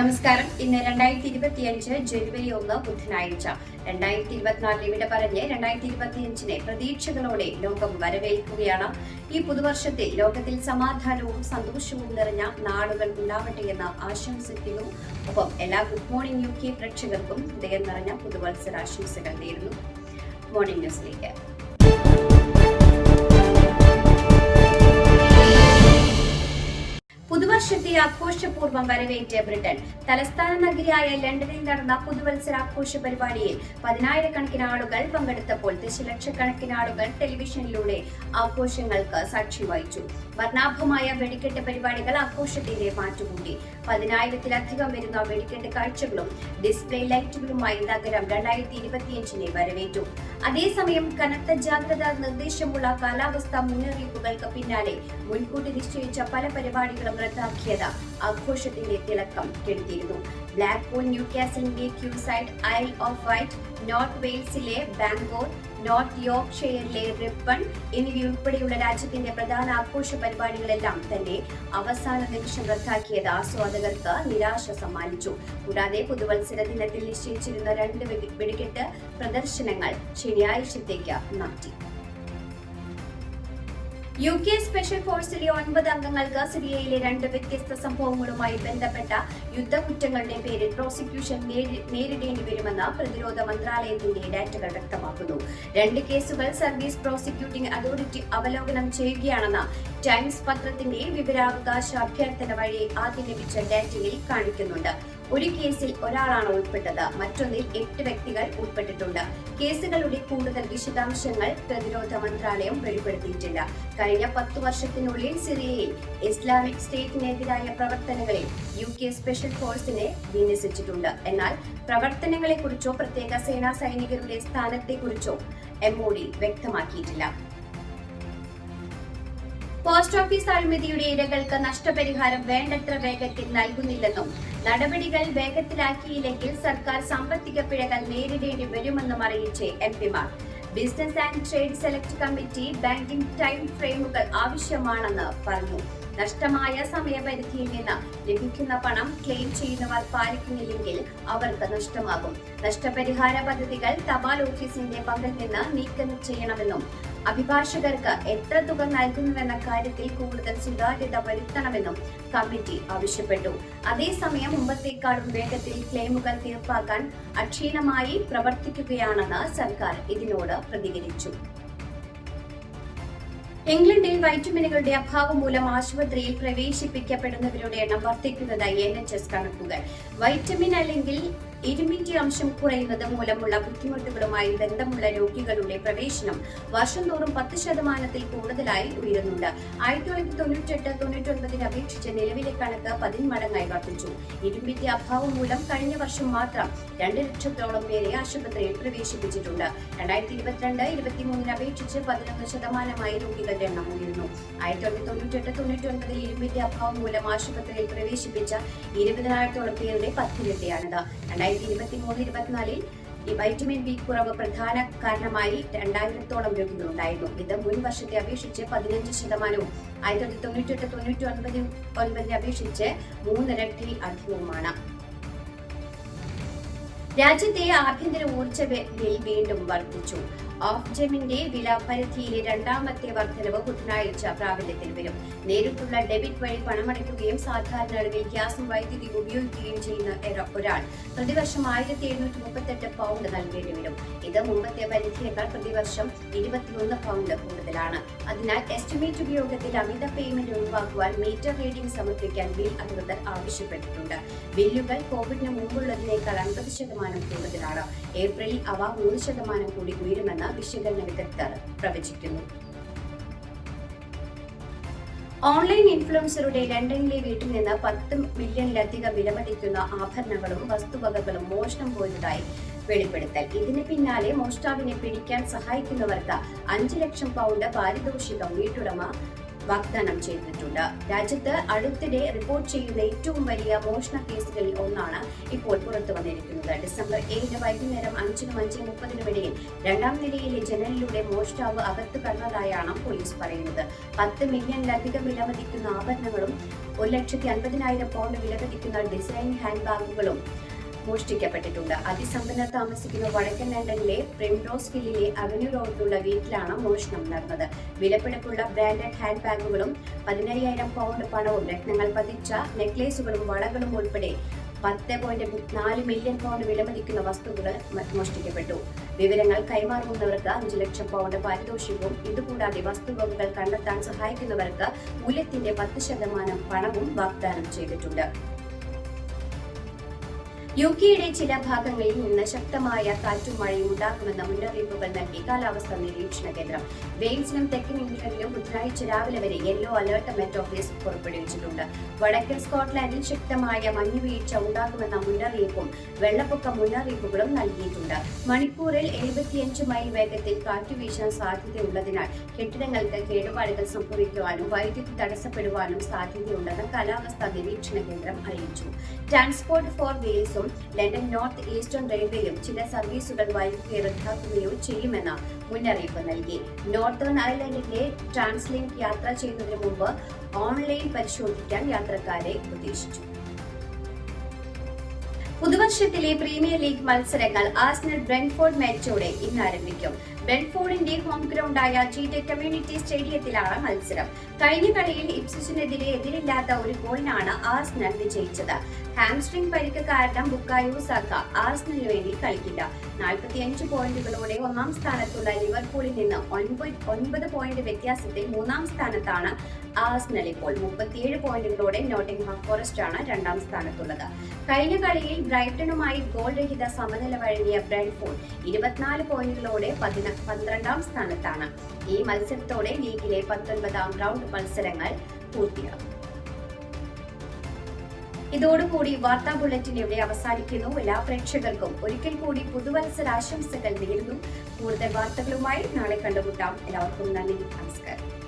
നമസ്കാരം. ഇന്ന് രണ്ടായിരത്തി ഇരുപത്തിയഞ്ച് ജനുവരി ഒന്ന് ബുധനാഴ്ച. രണ്ടായിരത്തി ഇരുപത്തിനാലിന് വിട പറഞ്ഞ് രണ്ടായിരത്തി ഇരുപത്തിയഞ്ചിനെ പ്രതീക്ഷകളോടെ ലോകം വരവേൽക്കുകയാണ്. ഈ പുതുവർഷത്തിൽ ലോകത്തിൽ സമാധാനവും സന്തോഷവും നിറഞ്ഞ നാളുകൾ ഉണ്ടാവട്ടെ എന്ന് ആശംസിക്കുന്നു ഒപ്പം എല്ലാ ഗുഡ് മോർണിംഗ് യു കെ പ്രേക്ഷകർക്കും ഹൃദയം നിറഞ്ഞ പുതുവത്സരാശംസകൾ നേരുന്നു. മോർണിംഗ് ന്യൂസിലേക്ക് പുതുവർഷത്തെ ആഘോഷപൂർവം വരവേറ്റ് ബ്രിട്ടൻ തലസ്ഥാന നഗരിയായ ലണ്ടനിൽ നടന്ന പുതുവത്സരാഘോഷ പരിപാടിയിൽ പതിനായിരക്കണക്കിന് ആളുകൾ പങ്കെടുത്തപ്പോൾ ദശലക്ഷക്കണക്കിന് ആളുകൾ ടെലിവിഷനിലൂടെ ആഘോഷങ്ങൾക്ക് സാക്ഷി വഹിച്ചു. വർണാഭമായ വെടിക്കെട്ട് പരിപാടികൾ ആഘോഷത്തിന്റെ മാറ്റുകൂട്ടി. പതിനായിരത്തിലധികം വരുന്ന വെടിക്കെട്ട് കാഴ്ചകളും ഡിസ്പ്ലേ ലൈറ്റുകളുമായി നഗരം രണ്ടായിരത്തി ഇരുപത്തിയഞ്ചിനെ വരവേറ്റു. അതേസമയം കനത്ത ജാഗ്രതാ നിർദ്ദേശമുള്ള കാലാവസ്ഥാ മുന്നറിയിപ്പുകൾക്ക് പിന്നാലെ മുൻകൂട്ടി നിശ്ചയിച്ച പല പരിപാടികളും റദ്ദാക്കിയത് ആഘോഷത്തിന്റെ തിളക്കം കെടുത്തിയിരുന്നു Blackpool new കാസലിന്റെ Quayside Isle of Wight North വെയിൽസിലെ Bangalore North യോർക്ക്ഷയറിലെ റിപ്പൺ എന്നിവയുൾപ്പെടെയുള്ള രാജ്യത്തിന്റെ പ്രധാന ആഘോഷ പരിപാടികളെല്ലാം തന്നെ അവസാന നിമിഷം റദ്ദാക്കിയത് ആസ്വാദകർക്ക് നിരാശ സമ്മാനിച്ചു. കൂടാതെ പുതുവത്സര ദിനത്തിൽ നിശ്ചയിച്ചിരുന്ന രണ്ട് വെടി- വെടിക്കെട്ട് പ്രദർശനങ്ങൾ ശനിയാഴ്ചത്തേക്ക് മാറ്റി യു കെ സ്പെഷ്യൽ ഫോഴ്സിലെ ഒൻപത് അംഗങ്ങൾക്ക് സിറിയയിലെ രണ്ട് വ്യത്യസ്ത സംഭവങ്ങളുമായി ബന്ധപ്പെട്ട യുദ്ധകുറ്റങ്ങളുടെ പേരിൽ പ്രോസിക്യൂഷൻ നേരി- നേരിടേണ്ടി വരുമെന്ന് പ്രതിരോധ മന്ത്രാലയത്തിന്റെ ഡാറ്റകൾ വ്യക്തമാക്കുന്നു. രണ്ട് കേസുകൾ സർവീസ് പ്രോസിക്യൂട്ടിംഗ് അതോറിറ്റി അവലോകനം ചെയ്യുകയാണെന്ന് ടൈംസ് പത്രത്തിന്റെ വിവരാവകാശ അഭ്യർത്ഥന വഴി ആദ്യം ലഭിച്ച ഡാറ്റയിൽ കാണിക്കുന്നുണ്ട്. ഒരു കേസിൽ ഒരാളാണ് ഉൾപ്പെട്ടത്. മറ്റൊന്നിൽ എട്ട് വ്യക്തികൾ ഉൾപ്പെട്ടിട്ടുണ്ട്. കേസുകളുടെ കൂടുതൽ വിശദാംശങ്ങൾ പ്രതിരോധ മന്ത്രാലയം വെളിപ്പെടുത്തിയിട്ടില്ല കഴിഞ്ഞ പത്തു വർഷത്തിനുള്ളിൽ സിറിയയിൽ ഇസ്ലാമിക് സ്റ്റേറ്റിനെതിരായ പ്രവർത്തനങ്ങളിൽ യു കെ സ്പെഷ്യൽ ഫോഴ്സിനെ വിന്യസിച്ചിട്ടുണ്ട്. എന്നാൽ പ്രവർത്തനങ്ങളെക്കുറിച്ചോ പ്രത്യേക സേനാ സൈനികരുടെ സ്ഥാനത്തെക്കുറിച്ചോ എം ഒ ഡി വ്യക്തമാക്കിയിട്ടില്ല. പോസ്റ്റ് ഓഫീസ് അഴിമതിയുടെ ഇരകൾക്ക് നഷ്ടപരിഹാരം വേണ്ടത്ര വേഗത്തിൽ നൽകുന്നില്ലെന്നും നടപടികൾ വേഗത്തിലാക്കിയില്ലെങ്കിൽ സർക്കാർ സാമ്പത്തിക പിഴകൾ നേരിടേണ്ടി വരുമെന്നും അറിയിച്ച് എം പിമാർ. Business and trade select committee banking time ഫ്രെയിമുകൾ ആവശ്യമാണെന്ന് പറഞ്ഞു. നഷ്ടമായ സമയപരിധിയിൽ നിന്ന് ലഭിക്കുന്ന പണം ക്ലെയിം ചെയ്യുന്നവർ പാലിക്കുന്നില്ലെങ്കിൽ അവർക്ക് നഷ്ടമാകും. നഷ്ടപരിഹാര പദ്ധതികൾ തപാൽ ഓഫീസിന്റെ പങ്കിൽ നിന്ന് നീക്കം ചെയ്യണമെന്നും അഭിഭാഷകർക്ക് എത്ര തുക നൽകുന്നുവെന്ന കാര്യത്തിൽ കൂടുതൽ സുതാര്യത വരുത്തണമെന്നും കമ്മിറ്റി ആവശ്യപ്പെട്ടു. അതേസമയം മുമ്പത്തേക്കാളും വേഗത്തിൽ ക്ലെയിമുകൾ തീർപ്പാക്കാൻ അക്ഷീണമായി പ്രവർത്തിക്കുകയാണെന്ന് സർക്കാർ ഇതിനോട് പ്രതികരിച്ചു. ഇംഗ്ലണ്ടിൽ വൈറ്റമിനുകളുടെ അഭാവം മൂലം ആശുപത്രിയിൽ പ്രവേശിപ്പിക്കപ്പെടുന്നവരുടെ എണ്ണം വർദ്ധിക്കുന്നതായി എൻ എച്ച് എസ് കണക്കുകൾ. വൈറ്റമിൻ അല്ലെങ്കിൽ ഇരുമ്പിന്റെ അംശം കുറയുന്നത് മൂലമുള്ള ബുദ്ധിമുട്ടുകളുമായി ബന്ധമുള്ള രോഗികളുടെ പ്രവേശനം വർഷം തോറും പത്ത് ശതമാനത്തിൽ കൂടുതലായി ഉയരുന്നുണ്ട്. ആയിരത്തി തൊള്ളായിരത്തി തൊണ്ണൂറ്റെട്ട് തൊണ്ണൂറ്റൊൻപതിന് അപേക്ഷിച്ച് നിലവിലെ കണക്ക് പതിന്മടങ്ങായി വർദ്ധിച്ചു. ഇരുമ്പിന്റെ അഭാവം മൂലം കഴിഞ്ഞ വർഷം മാത്രം രണ്ട് ലക്ഷത്തോളം പേരെ ആശുപത്രിയിൽ പ്രവേശിപ്പിച്ചിട്ടുണ്ട്. രണ്ടായിരത്തി ഇരുപത്തിരണ്ട് ഇരുപത്തിമൂന്നിന് അപേക്ഷിച്ച് പതിനൊന്ന് ശതമാനമായി രോഗികളുടെ എണ്ണം ഉയരുന്നു. ആയിരത്തി തൊള്ളായിരത്തി തൊണ്ണൂറ്റെട്ട് തൊണ്ണൂറ്റൊൻപതിൽ ഇരുമ്പിന്റെ അഭാവം മൂലം ആശുപത്രിയിൽ പ്രവേശിപ്പിച്ച ഇരുപതിനായിരത്തോളം പേരുടെ പത്തിരട്ടിയാണിത് രണ്ടായിരത്തി ഇരുപത്തി മൂന്ന് ഇരുപത്തിനാലിൽ ഈ വൈറ്റമിൻ ബി കുറവ് പ്രധാന കാരണമായി രണ്ടായിരത്തോളം രോഗികളുണ്ടായിരുന്നു. ഇത് മുൻ വർഷത്തെ അപേക്ഷിച്ച് പതിനഞ്ച് ശതമാനവും ആയിരത്തി തൊള്ളായിരത്തി തൊണ്ണൂറ്റെട്ട് തൊണ്ണൂറ്റി ഒൻപതിൽ ഒൻപതിനെ അപേക്ഷിച്ച് മൂന്നിരട്ടി അധികവുമാണ്. രാജ്യത്തെ ആഭ്യന്തര ഊർജ ബിൽ വീണ്ടും വർദ്ധിച്ചു. ഓഫ് ജെമിന്റെ വില പരിധിയിലെ രണ്ടാമത്തെ വർധനവ് ബുധനാഴ്ച പ്രാബല്യത്തിൽ വരും. നേരിട്ടുള്ള ഡെബിറ്റ് വഴി പണമടയ്ക്കുകയും സാധാരണ അളവിൽ ഗ്യാസും വൈദ്യുതി ഉപയോഗിക്കുകയും ചെയ്യുന്ന ഒര- ഒരാൾ പ്രതിവർഷം ആയിരത്തി എഴുന്നൂറ്റി മുപ്പത്തെട്ട് പൗണ്ട് നൽകേണ്ടി വരും. ഇത് മുമ്പത്തെ പരിധിയേക്കാൾ പ്രതിവർഷം ഇരുപത്തിയൊന്ന് പൗണ്ട് കൂടുതലാണ്. അതിനാൽ എസ്റ്റിമേറ്റ് ഉപയോഗത്തിൽ അമിത പേയ്മെന്റ് ഒഴിവാക്കുവാൻ മീറ്റർ റീഡിംഗ് സമർപ്പിക്കാൻ ബിൽ അധികൃതർ ആവശ്യപ്പെട്ടിട്ടുണ്ട്. ബില്ലുകൾ കോവിഡിന് മുമ്പുള്ളതിനേക്കാൾ അൻപത് ശതമാനം കൂടുതലാണ്. ഏപ്രിലിൽ അവ മൂന്ന് ശതമാനം കൂടി ഉയരുമെന്ന് വിശകലന വിദഗ്ധർ പ്രവചിക്കുന്നു. ഓൺലൈൻ ഇൻഫ്ലുവൻസറുടെ ലണ്ടനിലെ വീട്ടിൽ നിന്ന് പത്ത് മില്യണിലധികം വിലമതിക്കുന്ന ആഭരണങ്ങളും വസ്തുവകകളും മോഷണം പോയതായി വെളിപ്പെടുത്തൽ. ഇതിന് പിന്നാലെ മോഷ്ടാവിനെ പിടിക്കാൻ സഹായിക്കുന്നവർക്ക് അഞ്ചു ലക്ഷം പൗണ്ട് പാരിതോഷികം വീട്ടുടമ വാഗ്ദാനം ചെയ്തിട്ടുണ്ട്. രാജ്യത്ത് അടുത്തിടെ റിപ്പോർട്ട് ചെയ്യുന്ന ഏറ്റവും വലിയ മോഷണ കേസുകളിൽ ഒന്നാണ് ഇപ്പോൾ പുറത്തു വന്നിരിക്കുന്നത്. ഡിസംബർ ഏഴിന് വൈകുന്നേരം അഞ്ചിനും അഞ്ച് മുപ്പതിനും ഇടയിൽ രണ്ടാം നിലയിലെ ജനലിലൂടെ മോഷ്ടാവ് അകത്ത് കടന്നതായാണ് പോലീസ് പറയുന്നത്. പത്ത് മില്യണിലധികം വിലമതിക്കുന്ന ആഭരണങ്ങളും ഒരു ലക്ഷത്തി അൻപതിനായിരം പൗണ്ട് വിലമതിക്കുന്ന ഡിസൈൻ ഹാൻഡ് ബാഗുകളും മോഷ്ടിക്കപ്പെട്ടിട്ടുണ്ട് അതിസമ്പന്നർ താമസിക്കുന്ന വടക്കൻ ലണ്ടനിലെ പ്രിംറോസ് ഹില്ലിലെ അവന്യൂ റോഡിലുള്ള വീട്ടിലാണ് മോഷണം നടന്നത്. വിലപിടിപ്പുള്ള ബ്രാൻഡഡ് ഹാൻഡ് ബാഗുകളും പതിനയ്യായിരം പൗണ്ട് പണവും രത്നങ്ങൾ പതിച്ച നെക്ലേസുകളും വളകളും ഉൾപ്പെടെ പത്ത് പോയിന്റ് നാല് മില്യൺ പൗണ്ട് വിലമതിക്കുന്ന വസ്തുക്കൾ മോഷ്ടിക്കപ്പെട്ടു. വിവരങ്ങൾ കൈമാറുന്നവർക്ക് അഞ്ചു ലക്ഷം പൗണ്ട് പാരിതോഷികവും ഇതുകൂടാതെ വസ്തുവകകൾ കണ്ടെത്താൻ സഹായിക്കുന്നവർക്ക് മൂല്യത്തിന്റെ പത്ത് ശതമാനം പണവും വാഗ്ദാനം ചെയ്തിട്ടുണ്ട്. യു കെയുടെ ചില ഭാഗങ്ങളിൽ നിന്ന് ശക്തമായ കാറ്റും മഴയും ഉണ്ടാകുമെന്ന മുന്നറിയിപ്പുകൾ നൽകി കാലാവസ്ഥാ നിരീക്ഷണ കേന്ദ്രം. വെയിൽസിലും തെക്കൻ ഇംഗ്ലണ്ടിലും ബുധനാഴ്ച രാവിലെ വരെ യെല്ലോ അലർട്ട് മെറ്റ് ഓഫീസ് പുറപ്പെടുവിച്ചിട്ടുണ്ട്. വടക്കൻ സ്കോട്ട്ലാൻഡിൽ ശക്തമായ മഞ്ഞുവീഴ്ച ഉണ്ടാകുമെന്ന മുന്നറിയിപ്പും വെള്ളപ്പൊക്ക മുന്നറിയിപ്പുകളും നൽകിയിട്ടുണ്ട്. മണിക്കൂറിൽ എഴുപത്തിയഞ്ച് മൈൽ വേഗത്തിൽ കാറ്റ് വീശാൻ സാധ്യതയുള്ളതിനാൽ കെട്ടിടങ്ങൾക്ക് കേടുപാടുകൾ സംഭവിക്കുവാനും വൈദ്യുതി തടസ്സപ്പെടുവാനും സാധ്യതയുണ്ടെന്ന് കാലാവസ്ഥാ നിരീക്ഷണ കേന്ദ്രം അറിയിച്ചു. ട്രാൻസ്പോർട്ട് ഫോർ വെയിൽസും ലണ്ടൻ നോർത്ത് ഈസ്റ്റേൺ റെയിൽവേയും ചില സർവീസുകൾ വൈകി റദ്ദാക്കുകയോ ചെയ്യുമെന്ന് മുന്നറിയിപ്പ് നൽകി. നോർത്തേൺ അയർലൻഡിന്റെ ട്രാൻസ്ലിങ്ക് യാത്ര ചെയ്യുന്നതിന് മുമ്പ് ഓൺലൈൻ പരിശോധിക്കാൻ യാത്രക്കാരെ ഉപദേശിച്ചു പുതുവർഷത്തിലെ പ്രീമിയർ ലീഗ് മത്സരങ്ങൾ ആസ്നൽ ബ്രെൻഫോർഡ് മാച്ചോടെ ഇന്ന് ആരംഭിക്കും ബ്രെൻഫോർഡിന്റെ ഹോം ഗ്രൗണ്ടായ ചീറ്റ കമ്മ്യൂണിറ്റി സ്റ്റേഡിയത്തിലാണ് മത്സരം. കഴിഞ്ഞ കളിയിൽ ഇപ്സിസിനെതിരെ എതിരില്ലാത്ത ഒരു ഗോളിനാണ് ആർസ്നൽ വിജയിച്ചത്. ഹാംസ്ട്രിംഗ് പരിക്ക് കാരണം ബുക്കായോ സാക്ക ആസ്നലിന് വേണ്ടി കളിക്കില്ല. നാൽപ്പത്തിയഞ്ച് പോയിന്റുകളോടെ ഒന്നാം സ്ഥാനത്തുള്ള ലിവർപൂളിൽ നിന്ന് ഒൻപത് ഒൻപത് പോയിന്റ് വ്യത്യാസത്തിൽ മൂന്നാം സ്ഥാനത്താണ് ആർസ്നൽ ഇപ്പോൾ. മുപ്പത്തിയേഴ് പോയിന്റുകളോടെ നോട്ടിംഗ്ഹാം ഫോറസ്റ്റ് ആണ് രണ്ടാം സ്ഥാനത്തുള്ളത്. കഴിഞ്ഞ കളിയിൽ ബ്രൈറ്റണുമായി ഗോൾ രഹിത സമനില വഴങ്ങിയ ബ്രൈൻഫോൺ ഇരുപത്തിനാല് പോയിന്റുകളോടെ പതിന പന്ത്രണ്ടാം സ്ഥാനത്താണ്. ഈ മത്സരത്തോടെ ലീഗിലെ പത്തൊൻപതാം റൗണ്ട് മത്സരങ്ങൾ പൂർത്തിയാകും. ഇതോടുകൂടി വാർത്താ ബുള്ളറ്റിൻ ഇവിടെ അവസാനിക്കുന്നു. എല്ലാ പ്രേക്ഷകർക്കും ഒരിക്കൽ കൂടി പുതുവത്സരാശംസകൾ നേരുന്നു. കൂടുതൽ വാർത്തകളുമായി നാളെ കണ്ടുമുട്ടാം. എല്ലാവർക്കും നന്ദി. നമസ്കാരം.